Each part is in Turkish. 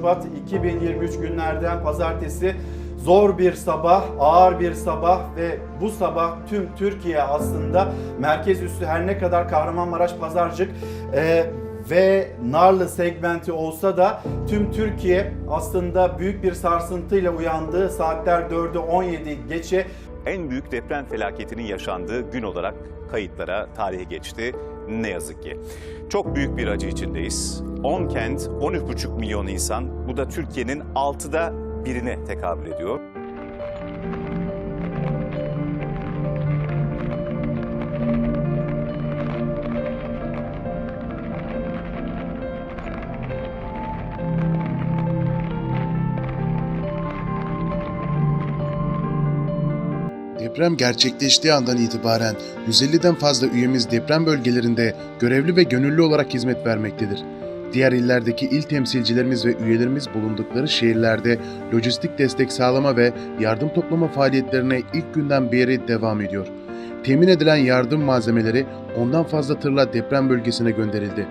gündeyiz. Bugün 6 Şubat 2023 günlerden pazartesi. Zor bir sabah, ağır bir sabah ve bu sabah tüm Türkiye aslında merkez üssü her ne kadar Kahramanmaraş Pazarcık e, ve Narlı segmenti olsa da tüm Türkiye aslında büyük bir sarsıntıyla uyandığı saatler 4'ü 17 geçe en büyük deprem felaketinin yaşandığı gün olarak kayıtlara, tarihe geçti. Ne yazık ki. Çok büyük bir acı içindeyiz. 10 kent, 13,5 milyon insan. Bu da Türkiye'nin 6'da birine tekabül ediyor. Deprem gerçekleştiği andan itibaren 150'den fazla üyemiz deprem bölgelerinde görevli ve gönüllü olarak hizmet vermektedir. Diğer illerdeki il temsilcilerimiz ve üyelerimiz bulundukları şehirlerde lojistik destek sağlama ve yardım toplama faaliyetlerine ilk günden beri devam ediyor. Temin edilen yardım malzemeleri ondan fazla tırla deprem bölgesine gönderildi.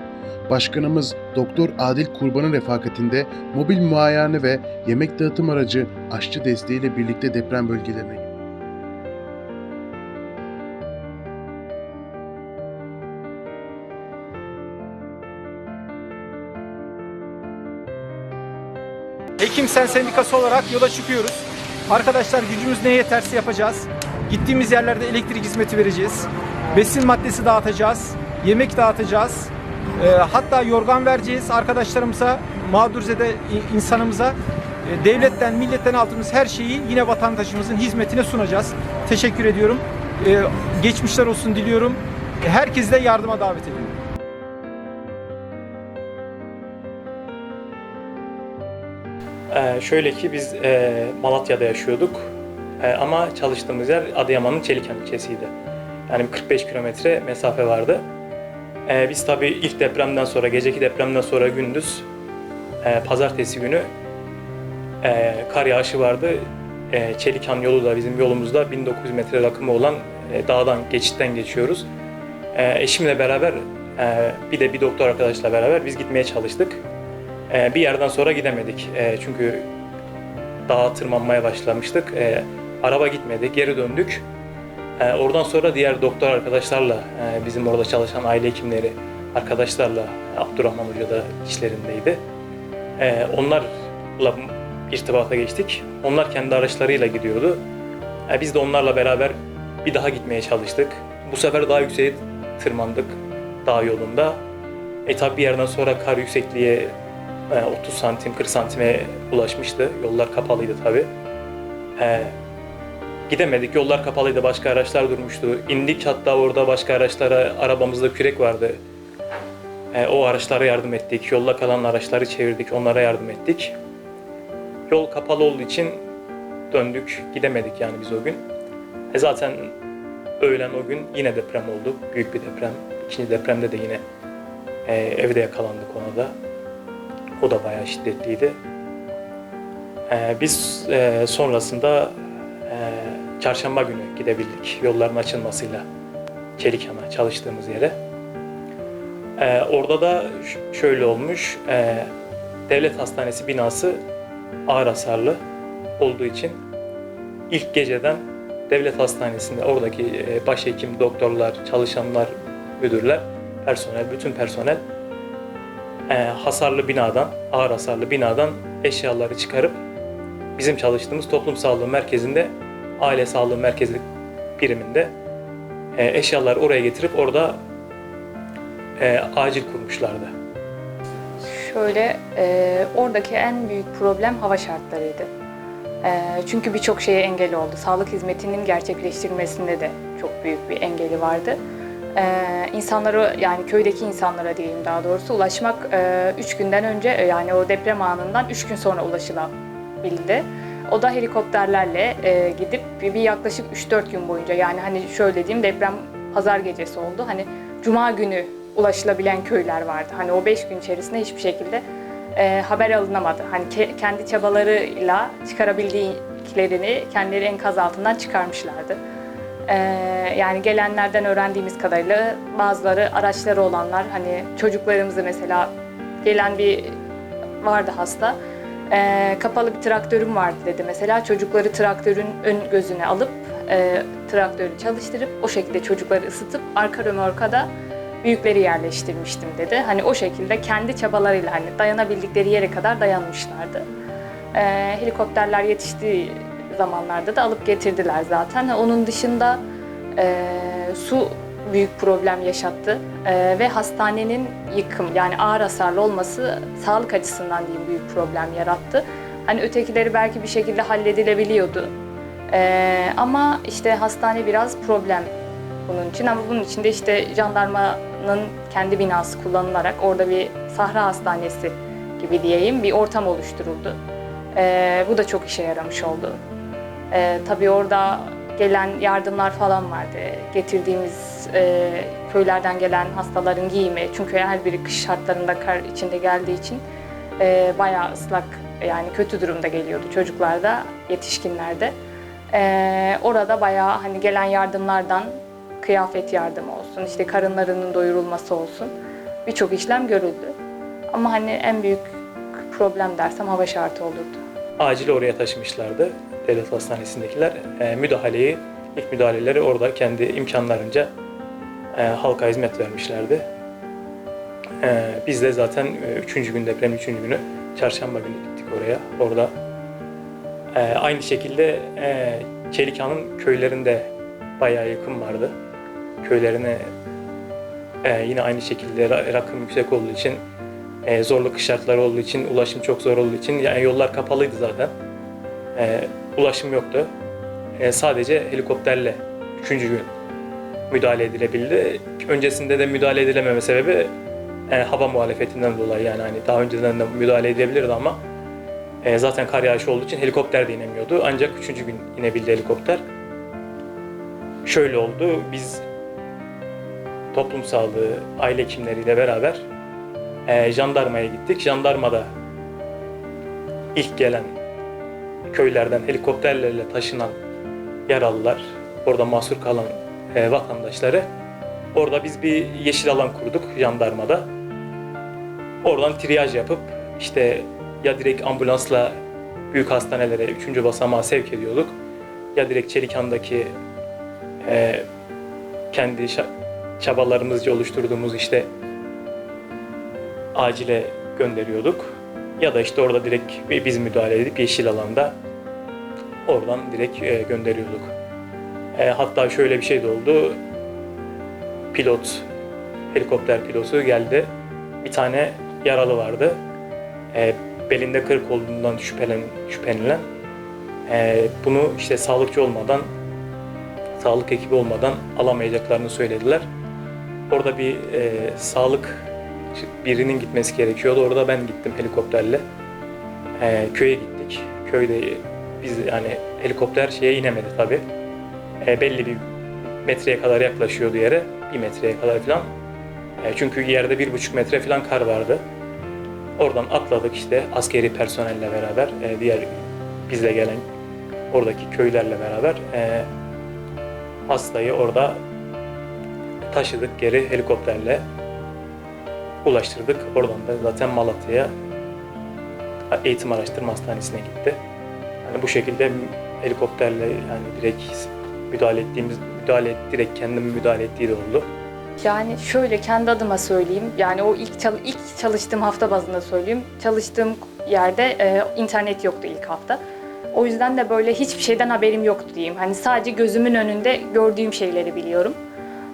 Başkanımız Doktor Adil Kurban'ın refakatinde mobil muayene ve yemek dağıtım aracı aşçı desteğiyle birlikte deprem bölgelerine gitti. Hekim Sen Sendikası olarak yola çıkıyoruz. Arkadaşlar gücümüz neye yeterse yapacağız. Gittiğimiz yerlerde elektrik hizmeti vereceğiz. Besin maddesi dağıtacağız. Yemek dağıtacağız. Ee, hatta yorgan vereceğiz arkadaşlarımıza, mağdurzede insanımıza. Ee, devletten, milletten aldığımız her şeyi yine vatandaşımızın hizmetine sunacağız. Teşekkür ediyorum. Ee, geçmişler olsun diliyorum. Herkesi de yardıma davet ediyorum. Ee, şöyle ki biz e, Malatya'da yaşıyorduk E, ama çalıştığımız yer Adıyaman'ın Çeliken ilçesiydi. Yani bir 45 kilometre mesafe vardı. E, biz tabii ilk depremden sonra, geceki depremden sonra gündüz, e, pazartesi günü e, kar yağışı vardı. E, Çelikan yolu da bizim yolumuzda 1900 metre rakımı olan e, dağdan, geçitten geçiyoruz. E, eşimle beraber, e, bir de bir doktor arkadaşla beraber biz gitmeye çalıştık. Ee, bir yerden sonra gidemedik. Ee, çünkü dağa tırmanmaya başlamıştık. Ee, araba gitmedi, geri döndük. Ee, oradan sonra diğer doktor arkadaşlarla, e, bizim orada çalışan aile hekimleri arkadaşlarla, Abdurrahman Hoca da işlerindeydi. Ee, onlarla irtibata geçtik. Onlar kendi araçlarıyla gidiyordu. Ee, biz de onlarla beraber bir daha gitmeye çalıştık. Bu sefer daha yükseğe tırmandık dağ yolunda. E tabi bir yerden sonra kar yüksekliğe e, 30 santim 40 santime ulaşmıştı. Yollar kapalıydı tabi. gidemedik. Yollar kapalıydı. Başka araçlar durmuştu. İndik hatta orada başka araçlara arabamızda kürek vardı. E, o araçlara yardım ettik. Yolda kalan araçları çevirdik. Onlara yardım ettik. Yol kapalı olduğu için döndük. Gidemedik yani biz o gün. E zaten öğlen o gün yine deprem oldu. Büyük bir deprem. İkinci depremde de yine e, evde yakalandık ona da. O da bayağı şiddetliydi. Ee, biz e, sonrasında e, çarşamba günü gidebildik yolların açılmasıyla Çelikan'a çalıştığımız yere. Ee, orada da şöyle olmuş, e, devlet hastanesi binası ağır hasarlı olduğu için ilk geceden devlet hastanesinde oradaki e, başhekim, doktorlar, çalışanlar, müdürler, personel, bütün personel e, hasarlı binadan, ağır hasarlı binadan eşyaları çıkarıp bizim çalıştığımız toplum sağlığı merkezinde, aile sağlığı merkezi biriminde e, eşyaları oraya getirip orada e, acil kurmuşlardı. Şöyle, e, oradaki en büyük problem hava şartlarıydı. E, çünkü birçok şeye engel oldu. Sağlık hizmetinin gerçekleştirilmesinde de çok büyük bir engeli vardı. E, insanlara, yani köydeki insanlara diyeyim daha doğrusu ulaşmak 3 günden önce, e, yani o deprem anından 3 gün sonra ulaşılabildi. O da helikopterlerle e, gidip bir yaklaşık 3-4 gün boyunca yani hani şöyle diyeyim deprem pazar gecesi oldu. Hani cuma günü ulaşılabilen köyler vardı. Hani o 5 gün içerisinde hiçbir şekilde e, haber alınamadı. Hani ke- kendi çabalarıyla çıkarabildiklerini kendileri enkaz altından çıkarmışlardı. E, yani gelenlerden öğrendiğimiz kadarıyla bazıları araçları olanlar hani çocuklarımızı mesela gelen bir vardı hasta. Ee, kapalı bir traktörüm vardı dedi mesela. Çocukları traktörün ön gözüne alıp e, traktörü çalıştırıp o şekilde çocukları ısıtıp arka römorkada büyükleri yerleştirmiştim dedi. Hani o şekilde kendi çabalarıyla hani dayanabildikleri yere kadar dayanmışlardı. Ee, helikopterler yetiştiği zamanlarda da alıp getirdiler zaten. Onun dışında e, su büyük problem yaşattı Ee, ve hastanenin yıkım yani ağır hasarlı olması sağlık açısından diyeyim büyük problem yarattı. Hani ötekileri belki bir şekilde halledilebiliyordu. Ee, ama işte hastane biraz problem bunun için ama bunun için de işte jandarmanın kendi binası kullanılarak orada bir sahra hastanesi gibi diyeyim bir ortam oluşturuldu. Ee, bu da çok işe yaramış oldu. Ee, tabii orada gelen yardımlar falan vardı. Getirdiğimiz e, köylerden gelen hastaların giyimi. Çünkü her biri kış şartlarında kar içinde geldiği için e, bayağı ıslak yani kötü durumda geliyordu çocuklarda, yetişkinlerde. Ee, orada bayağı hani gelen yardımlardan kıyafet yardımı olsun, işte karınlarının doyurulması olsun birçok işlem görüldü. Ama hani en büyük problem dersem hava şartı olurdu. Acil oraya taşımışlardı devlet hastanesindekiler. E, müdahaleyi, ilk müdahaleleri orada kendi imkanlarınca e, halka hizmet vermişlerdi. E, biz de zaten e, üçüncü gün depremin üçüncü günü çarşamba günü gittik oraya. Orada e, aynı şekilde e, Çelikhan'ın köylerinde bayağı yakın vardı. Köylerine e, yine aynı şekilde ra- rakım yüksek olduğu için e, zorlu kış şartları olduğu için, ulaşım çok zor olduğu için yani yollar kapalıydı zaten. E, ulaşım yoktu. E, sadece helikopterle üçüncü gün müdahale edilebildi. Öncesinde de müdahale edilememe sebebi e, hava muhalefetinden dolayı yani hani daha önceden de müdahale edilebilirdi ama e, zaten kar yağışı olduğu için helikopter de inemiyordu. Ancak üçüncü gün inebildi helikopter. Şöyle oldu, biz toplum sağlığı, aile hekimleriyle beraber e, jandarmaya gittik. Jandarmada ilk gelen köylerden helikopterlerle taşınan yaralılar, orada mahsur kalan e, vatandaşları orada biz bir yeşil alan kurduk jandarmada. Oradan triyaj yapıp işte ya direkt ambulansla büyük hastanelere 3. basamağa sevk ediyorduk ya direkt Çelikhan'daki e, kendi çabalarımızca oluşturduğumuz işte acile gönderiyorduk. Ya da işte orada direkt biz müdahale edip yeşil alanda oradan direkt e, gönderiyorduk. E, hatta şöyle bir şey de oldu. Pilot, helikopter pilotu geldi. Bir tane yaralı vardı. E, belinde kırık olduğundan şüphelen, şüphenilen. E, bunu işte sağlıkçı olmadan, sağlık ekibi olmadan alamayacaklarını söylediler. Orada bir sağlık birinin gitmesi gerekiyordu. Orada ben gittim helikopterle. Ee, köye gittik. Köyde biz yani helikopter şeye inemedi tabii. Ee, belli bir metreye kadar yaklaşıyordu yere. Bir metreye kadar falan. Ee, çünkü yerde bir buçuk metre falan kar vardı. Oradan atladık işte askeri personelle beraber. e, diğer bizle gelen oradaki köylerle beraber e, hastayı orada taşıdık geri helikopterle ulaştırdık. Oradan da zaten Malatya'ya eğitim araştırma hastanesine gitti. Yani bu şekilde helikopterle yani direkt müdahale ettiğimiz müdahale direkt kendim müdahale ettiği de oldu. Yani şöyle kendi adıma söyleyeyim. Yani o ilk çal- ilk çalıştığım hafta bazında söyleyeyim. Çalıştığım yerde e, internet yoktu ilk hafta. O yüzden de böyle hiçbir şeyden haberim yoktu diyeyim. Hani sadece gözümün önünde gördüğüm şeyleri biliyorum.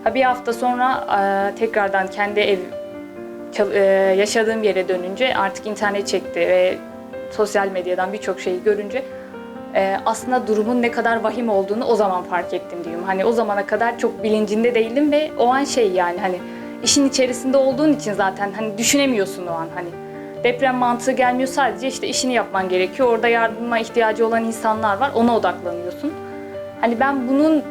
Ha bir hafta sonra e, tekrardan kendi ev yaşadığım yere dönünce artık internet çekti ve sosyal medyadan birçok şeyi görünce e, aslında durumun ne kadar vahim olduğunu o zaman fark ettim diyorum. Hani o zamana kadar çok bilincinde değildim ve o an şey yani hani işin içerisinde olduğun için zaten hani düşünemiyorsun o an hani. Deprem mantığı gelmiyor sadece işte işini yapman gerekiyor. Orada yardıma ihtiyacı olan insanlar var ona odaklanıyorsun. Hani ben bunun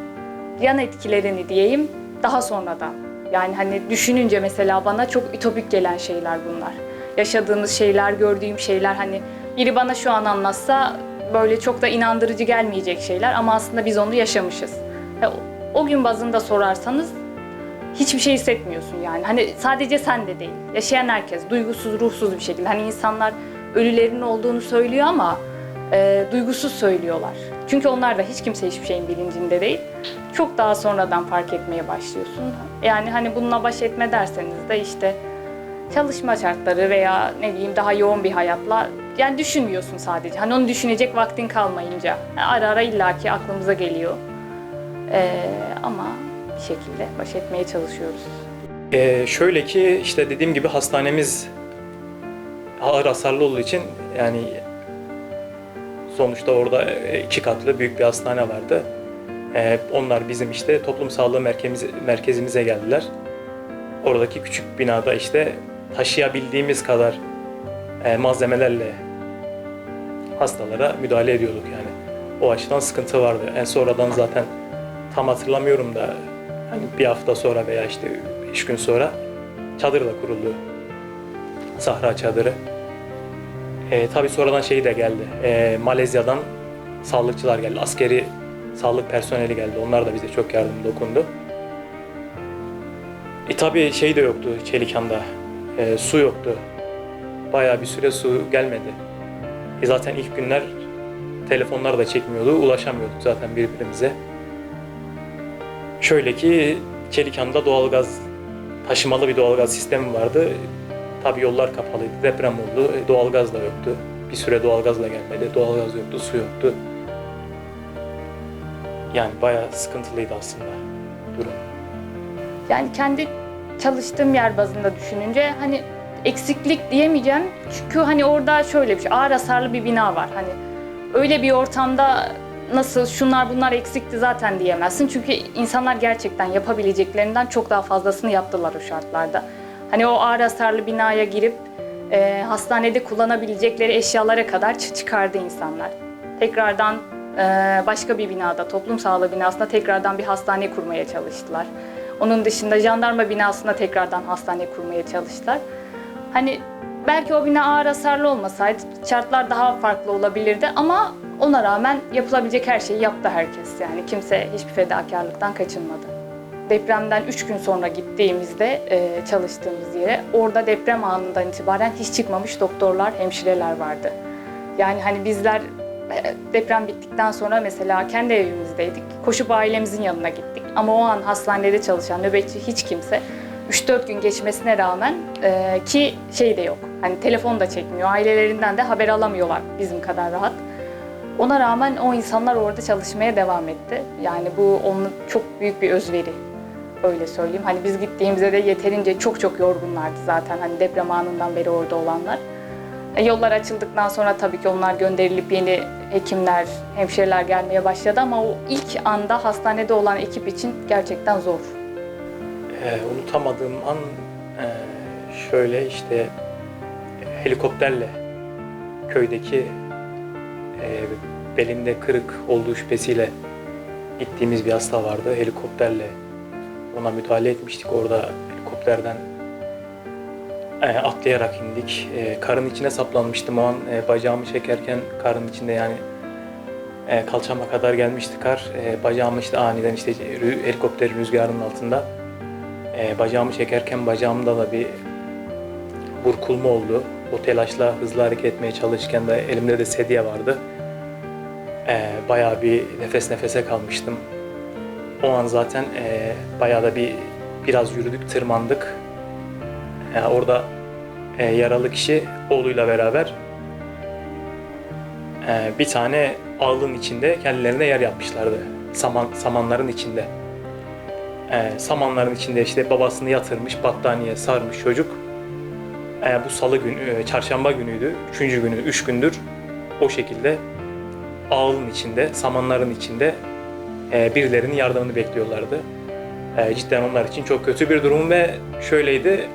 yan etkilerini diyeyim daha sonradan. Yani hani düşününce mesela bana çok ütopik gelen şeyler bunlar. Yaşadığımız şeyler, gördüğüm şeyler hani biri bana şu an anlatsa böyle çok da inandırıcı gelmeyecek şeyler ama aslında biz onu yaşamışız. O gün bazında sorarsanız hiçbir şey hissetmiyorsun yani. Hani sadece sen de değil. Yaşayan herkes duygusuz, ruhsuz bir şekilde. Hani insanlar ölülerin olduğunu söylüyor ama e, duygusuz söylüyorlar. Çünkü onlar da hiç kimse hiçbir şeyin bilincinde değil. Çok daha sonradan fark etmeye başlıyorsun. Yani hani bununla baş etme derseniz de işte çalışma şartları veya ne bileyim daha yoğun bir hayatla yani düşünmüyorsun sadece. Hani onu düşünecek vaktin kalmayınca ara ara illaki aklımıza geliyor. Ee, ama bir şekilde baş etmeye çalışıyoruz. Ee, şöyle ki işte dediğim gibi hastanemiz ağır hasarlı olduğu için yani sonuçta orada e, iki katlı büyük bir hastane vardı. Ee, onlar bizim işte toplum sağlığı merkezimize, merkezimize geldiler. Oradaki küçük binada işte taşıyabildiğimiz kadar e, malzemelerle hastalara müdahale ediyorduk yani. O açıdan sıkıntı vardı. En sonradan zaten tam hatırlamıyorum da hani bir hafta sonra veya işte üç gün sonra çadır da kuruldu. Sahra çadırı. E, tabii sonradan şey de geldi. E, Malezya'dan sağlıkçılar geldi. Askeri sağlık personeli geldi. Onlar da bize çok yardım dokundu. E tabii şey de yoktu Çelikan'da. E, su yoktu. Bayağı bir süre su gelmedi. E zaten ilk günler telefonlar da çekmiyordu. Ulaşamıyorduk zaten birbirimize. Şöyle ki Çelikan'da doğalgaz taşımalı bir doğalgaz sistemi vardı. Tabii yollar kapalıydı. Deprem oldu. E, doğalgaz da yoktu. Bir süre doğalgazla gelmedi. Doğalgaz yoktu, su yoktu. Yani bayağı sıkıntılıydı aslında durum. Yani kendi çalıştığım yer bazında düşününce hani eksiklik diyemeyeceğim. Çünkü hani orada şöyle bir şey, ağır hasarlı bir bina var. Hani öyle bir ortamda nasıl şunlar bunlar eksikti zaten diyemezsin. Çünkü insanlar gerçekten yapabileceklerinden çok daha fazlasını yaptılar o şartlarda. Hani o ağır hasarlı binaya girip e, hastanede kullanabilecekleri eşyalara kadar çı- çıkardı insanlar. Tekrardan başka bir binada, toplum sağlığı binasında tekrardan bir hastane kurmaya çalıştılar. Onun dışında jandarma binasında tekrardan hastane kurmaya çalıştılar. Hani belki o bina ağır hasarlı olmasaydı şartlar daha farklı olabilirdi ama ona rağmen yapılabilecek her şeyi yaptı herkes. Yani kimse hiçbir fedakarlıktan kaçınmadı. Depremden 3 gün sonra gittiğimizde e, çalıştığımız yere orada deprem anından itibaren hiç çıkmamış doktorlar, hemşireler vardı. Yani hani bizler deprem bittikten sonra mesela kendi evimizdeydik. Koşup ailemizin yanına gittik. Ama o an hastanede çalışan nöbetçi hiç kimse 3-4 gün geçmesine rağmen e, ki şey de yok. Hani telefon da çekmiyor. Ailelerinden de haber alamıyorlar bizim kadar rahat. Ona rağmen o insanlar orada çalışmaya devam etti. Yani bu onun çok büyük bir özveri. Öyle söyleyeyim. Hani biz gittiğimizde de yeterince çok çok yorgunlardı zaten. Hani deprem anından beri orada olanlar. E, yollar açıldıktan sonra tabii ki onlar gönderilip yeni hekimler, hemşireler gelmeye başladı ama o ilk anda hastanede olan ekip için gerçekten zor. Ee, unutamadığım an e, şöyle işte helikopterle köydeki e, belinde kırık olduğu şüphesiyle gittiğimiz bir hasta vardı. Helikopterle ona müdahale etmiştik. Orada helikopterden e, atlayarak indik. E, karın içine saplanmıştım o an. E, bacağımı çekerken karın içinde yani kalçama kadar gelmişti kar. Bacağımı işte aniden işte helikopterin rüzgarının altında bacağımı çekerken bacağımda da bir burkulma oldu. O telaşla hızlı hareket etmeye çalışırken de elimde de sedye vardı. Bayağı bir nefes nefese kalmıştım. O an zaten bayağı da bir biraz yürüdük, tırmandık. E, orada e, yaralı kişi oğluyla beraber e, bir tane ağlın içinde kendilerine yer yapmışlardı. Saman, samanların içinde. E, samanların içinde işte babasını yatırmış, battaniye sarmış çocuk. E, bu salı günü, e, çarşamba günüydü. Üçüncü günü, üç gündür o şekilde ağılın içinde, samanların içinde e, birilerinin yardımını bekliyorlardı. E, cidden onlar için çok kötü bir durum ve şöyleydi.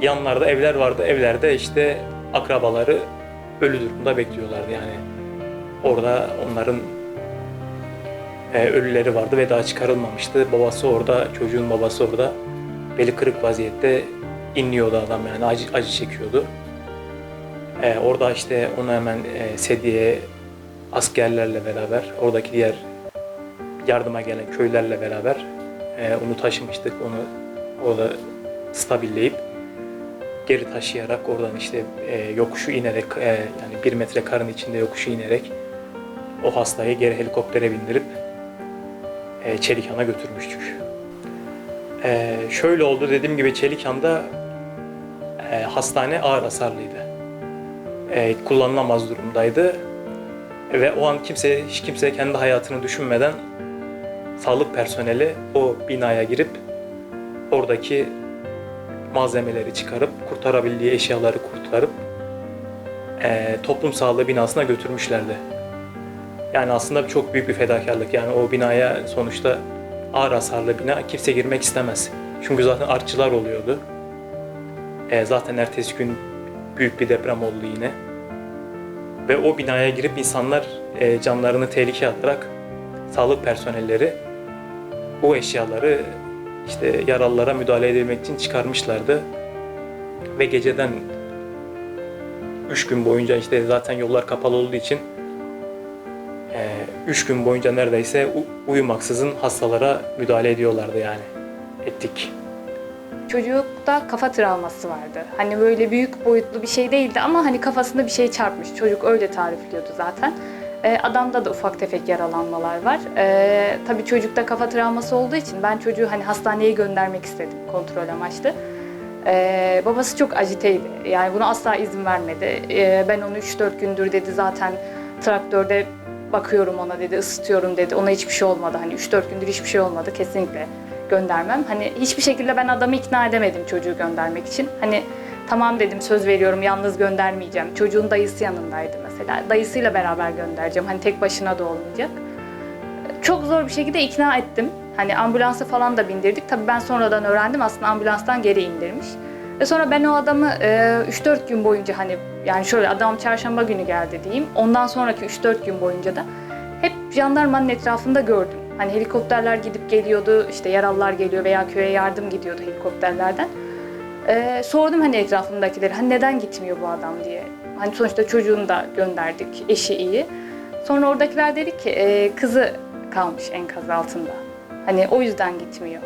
Yanlarda evler vardı. Evlerde işte akrabaları ölü durumda bekliyorlardı yani. Orada onların e, ölüleri vardı ve daha çıkarılmamıştı. Babası orada, çocuğun babası orada. Beli kırık vaziyette inliyordu adam yani acı, acı çekiyordu. E, orada işte onu hemen e, sedye askerlerle beraber, oradaki diğer yardıma gelen köylerle beraber e, onu taşımıştık. Onu orada stabilleyip geri taşıyarak oradan işte e, yokuşu inerek e, yani bir metre karın içinde yokuşu inerek o hastayı geri helikoptere bindirip e, Çelikhan'a götürmüştük. E, şöyle oldu dediğim gibi Çelikhan'da e, hastane ağır hasarlıydı. E, kullanılamaz durumdaydı ve o an kimse hiç kimse kendi hayatını düşünmeden sağlık personeli o binaya girip oradaki malzemeleri çıkarıp kurtarabildiği eşyaları kurtarıp eee, toplum sağlığı binasına götürmüşlerdi. Yani aslında çok büyük bir fedakarlık. Yani o binaya sonuçta ağır hasarlı bina kimse girmek istemez. Çünkü zaten artçılar oluyordu. Eee, zaten ertesi gün büyük bir deprem oldu yine. Ve o binaya girip insanlar eee, canlarını tehlikeye atarak sağlık personelleri o eşyaları işte yaralılara müdahale edilmek için çıkarmışlardı. Ve geceden 3 gün boyunca işte zaten yollar kapalı olduğu için 3 gün boyunca neredeyse uyumaksızın hastalara müdahale ediyorlardı yani. Ettik. Çocukta kafa travması vardı. Hani böyle büyük boyutlu bir şey değildi ama hani kafasında bir şey çarpmış. Çocuk öyle tarifliyordu zaten. Ee, adamda da ufak tefek yaralanmalar var. Ee, tabii çocukta kafa travması olduğu için ben çocuğu hani hastaneye göndermek istedim kontrol amaçlı. Ee, babası çok ajiteydi. Yani buna asla izin vermedi. Ee, ben onu 3-4 gündür dedi zaten traktörde bakıyorum ona dedi, ısıtıyorum dedi. Ona hiçbir şey olmadı. Hani 3-4 gündür hiçbir şey olmadı kesinlikle göndermem. Hani hiçbir şekilde ben adamı ikna edemedim çocuğu göndermek için. Hani tamam dedim söz veriyorum yalnız göndermeyeceğim. Çocuğun dayısı yanındaydı mesela. Dayısıyla beraber göndereceğim. Hani tek başına da olmayacak. Çok zor bir şekilde ikna ettim. Hani ambulansa falan da bindirdik. Tabii ben sonradan öğrendim aslında ambulanstan geri indirmiş. Ve sonra ben o adamı e, 3-4 gün boyunca hani yani şöyle adam çarşamba günü geldi diyeyim. Ondan sonraki 3-4 gün boyunca da hep jandarmanın etrafında gördüm. Hani helikopterler gidip geliyordu, işte yaralılar geliyor veya köye yardım gidiyordu helikopterlerden. Ee, sordum hani etrafımdakileri, hani neden gitmiyor bu adam diye. Hani sonuçta çocuğunu da gönderdik, eşi iyi. Sonra oradakiler dedi ki e, kızı kalmış enkaz altında. Hani o yüzden gitmiyor.